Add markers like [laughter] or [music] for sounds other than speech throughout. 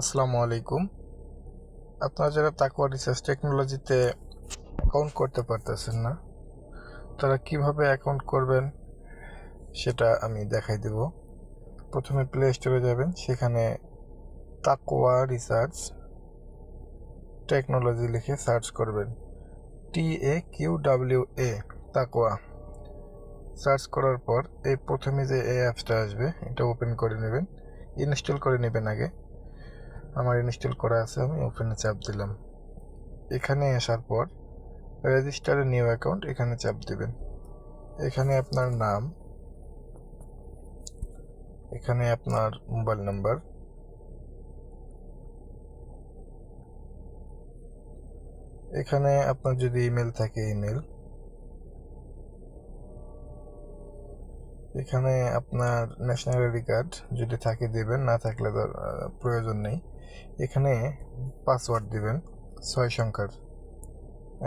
আসসালামু আলাইকুম। আপনারা যারা তাকুয়া রিসার্চ টেকনোলজিতে অ্যাকাউন্ট করতে পারতেছেন না, তারা কীভাবে অ্যাকাউন্ট করবেন সেটা আমি দেখাই দেব। প্রথমে প্লে স্টোরে যাবেন, সেখানে তাকুয়া রিসার্চ টেকনোলজি লিখে সার্চ করবেন। টি এ কিউ ডাব্লিউ এ তাকুয়া সার্চ করার পর এই প্রথমে যে এই অ্যাপসটা আসবে, এটা ওপেন করে নেবেন। ইনস্টল করে নেবেন আগে। আমার ইনস্টল করা আছে, আমি ওপেনে চাপ দিলাম। এখানে আসার পর রেজিস্টার নিউ অ্যাকাউন্ট এখানে চাপ দিবেন। এখানে আপনার নাম, এখানে আপনার মোবাইল নাম্বার এখানে আপনার যদি ইমেল থাকে ইমেল এখানে আপনার ন্যাশনাল আইডি কার্ড যদি থাকে দিবেন, না থাকলে প্রয়োজন নেই। এখানে পাসওয়ার্ড দেবেন, ছয় সংখ্যার।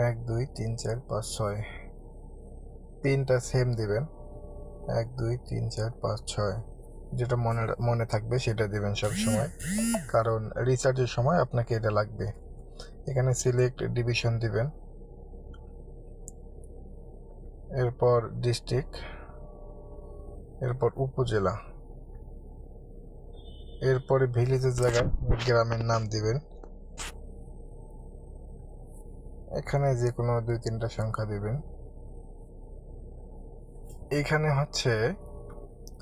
এক, দুই, তিন, চার, পাঁচ, ছয়। পিনটা সেম দিবেন। এক, দুই, তিন, চার, পাঁচ, ছয়। যেটা মনে মনে থাকবে সেটা দিবেন সব সময়। কারণ রিচার্জের সময় আপনাকে এটা লাগবে। এখানে সিলেক্ট ডিভিশন দিবেন। এরপর ডিস্ট্রিক্ট এরপর উপজেলা। এরপরে ভিলেজের জায়গায় গ্রামের নাম দিবেন। এখানে যে কোনো দুই তিনটা সংখ্যা দিবেন। এখানে হচ্ছে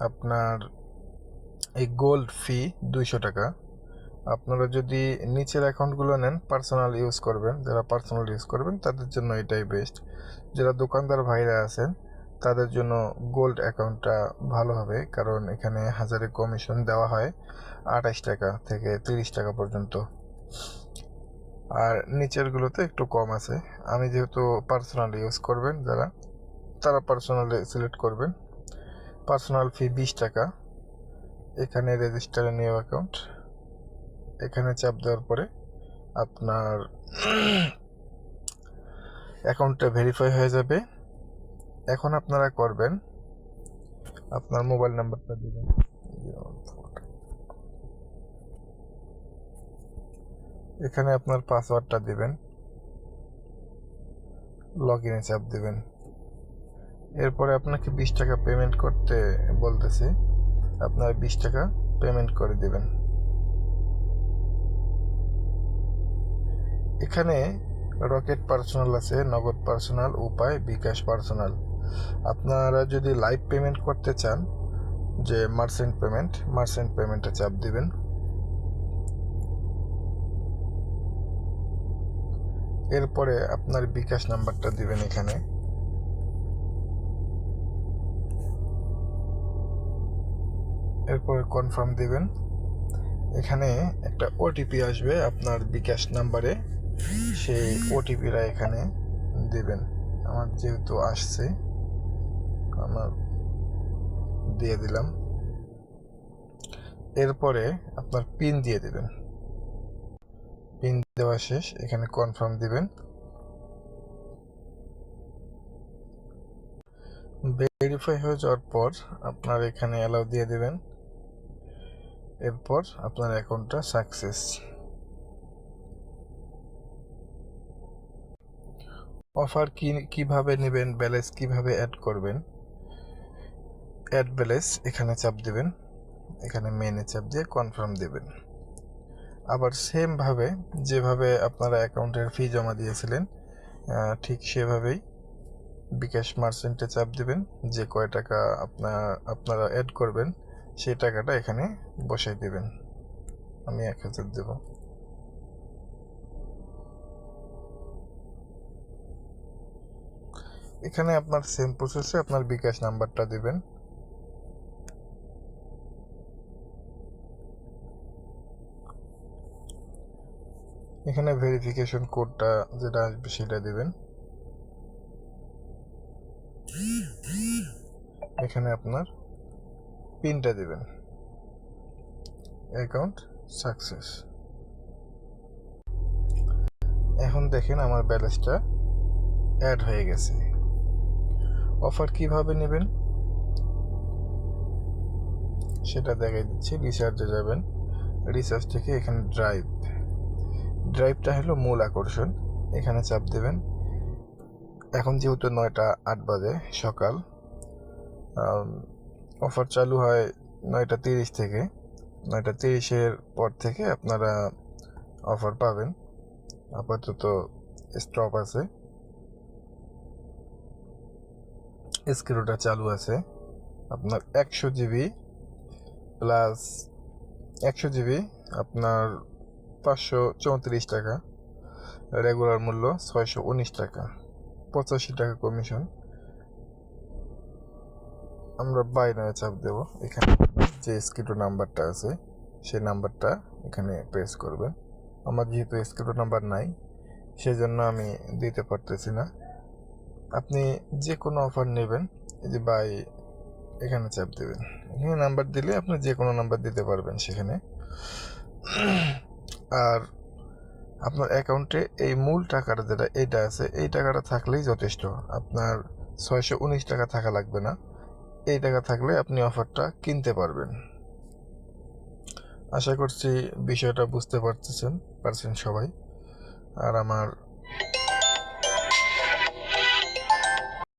আপনার এই গোল্ড ফি দুইশো টাকা। আপনারা যদি নিচের অ্যাকাউন্টগুলো নেন পার্সোনাল ইউজ করবেন, যারা পার্সোনাল ইউজ করবেন, তাদের জন্য এটাই বেস্ট যারা দোকানদার ভাইরা আছেন তাদের জন্য গোল্ড অ্যাকাউন্টটা ভালো হবে, কারণ এখানে হাজারে কমিশন দেওয়া হয় আঠাশ টাকা থেকে তিরিশ টাকা পর্যন্ত। আর নিচেরগুলোতে একটু কম আছে। আমি যেহেতু পার্সোনাল ইউজ করবেন যারা, তারা পার্সোনালি সিলেক্ট করবেন। পার্সোনাল ফি বিশ টাকা। এখানে রেজিস্টার নিউ অ্যাকাউন্ট এখানে চাপ দেওয়ার পরে আপনার [clears throat] অ্যাকাউন্টটা ভেরিফাই হয়ে যাবে। এখন আপনারা করবেন। আপনার মোবাইল নাম্বারটা দিবেন। এখানে আপনার পাসওয়ার্ডটা দিবেন। লগ ইনে চাপ দিবেন। এরপরে আপনাকে বিশ টাকা পেমেন্ট করতে বলতেছে। আপনার বিশ টাকা পেমেন্ট করে দেবেন। এখানে রকেট পার্সোনাল আছে, নগদ পার্সোনাল, উপায়, বিকাশ পার্সোনাল। আপনারা যদি লাইভ পেমেন্ট করতে চান, যে মার্চেন্ট পেমেন্ট মার্চেন্ট পেমেন্টে চাপ দিবেন। এরপরে আপনার বিকাশ নাম্বারটা দিবেন এখানে। এরপরে কনফার্ম দিবেন। এখানে একটা ওটিপি আসবে আপনার বিকাশ নাম্বারে। সেই ওটিপিটা এখানে দেবেন। আমার যেহেতু আসছে। আমার দিয়ে দিলাম। এরপরে আপনার পিন দিয়ে দিবেন। পিন দেওয়া শেষ, এখানে কনফার্ম দিবেন। ভেরিফাই হয়ে যাওয়ার পর আপনার এখানে অ্যালাউ দিয়ে দেবেন। এরপর আপনার অ্যাকাউন্টটা সাকসেস অফার কি, কীভাবে নেবেন ব্যালেন্স কীভাবে অ্যাড করবেন? অ্যাড ব্যালেন্স এখানে চাপ দেবেন। এখানে মেনে চাপ দিয়ে কনফার্ম দেবেন। আবার সেমভাবে যেভাবে আপনারা অ্যাকাউন্টের ফি জমা দিয়েছিলেন ঠিক সেভাবেই বিকাশ মার্চেন্টে চাপ দিবেন, যে কয় টাকা আপনার, আপনারা অ্যাড করবেন, সেই টাকাটা এখানে বসাই দেবেন। আমি এক হাজার দেবো। এখানে আপনার সেম প্রসেসে আপনার বিকাশ নাম্বারটা দিবেন। এখানে ভেরিফিকেশন কোডটা যেটা আসবে সেটা দেবেন। এখানে আপনার পিনটা দেবেন। অ্যাকাউন্ট সাকসেস এখন দেখেন আমার ব্যালেন্সটা অ্যাড হয়ে গেছে। অফার কীভাবে নেবেন? সেটা দেখাই দিচ্ছি। রিচার্জে যাবেন। রিচার্জ থেকে এখানে ড্রাইভ ড্রাইভটা হলো মূল আকর্ষণ। এখানে চাপ দেবেন। এখন যেহেতু নয়টা আট বাজে সকাল অফার চালু হয় নয়টা তিরিশ থেকে। নয়টা তিরিশের পর থেকে আপনারা অফার পাবেন। আপাতত স্টপ আছে। স্ক্রিউটা চালু আছে। আপনার একশো জিবি প্লাস একশো জিবি আপনার পাঁচশো চৌত্রিশ টাকা। রেগুলার মূল্য ছয়শো উনিশ টাকা। পঁচাশি টাকা কমিশন। আমরা বাইনারে চাপ দেব। এখানে যে স্কিটো নাম্বারটা আছে, সেই নাম্বারটা এখানে প্রেস করবেন। আমার যেহেতু স্কিটো নাম্বার নাই, সেজন্য আমি দিতে পারতেছি না। আপনি যে কোনো অফার নেবেন, এই যে বাই, এখানে চাপ দেবেন। এখানে নাম্বার দিলে আপনি যে কোনো নাম্বার দিতে পারবেন সেখানে। আর আপনার অ্যাকাউন্টে এই মূল টাকাটা যেটা, এইটা আছে, এই টাকাটা থাকলেই যথেষ্ট। আপনার ছয়শো উনিশ টাকা থাকা লাগবে না। এই টাকা থাকলে আপনি অফারটা কিনতে পারবেন। আশা করছি বিষয়টা বুঝতে পারতেছেন, পারছেন সবাই। আর আমার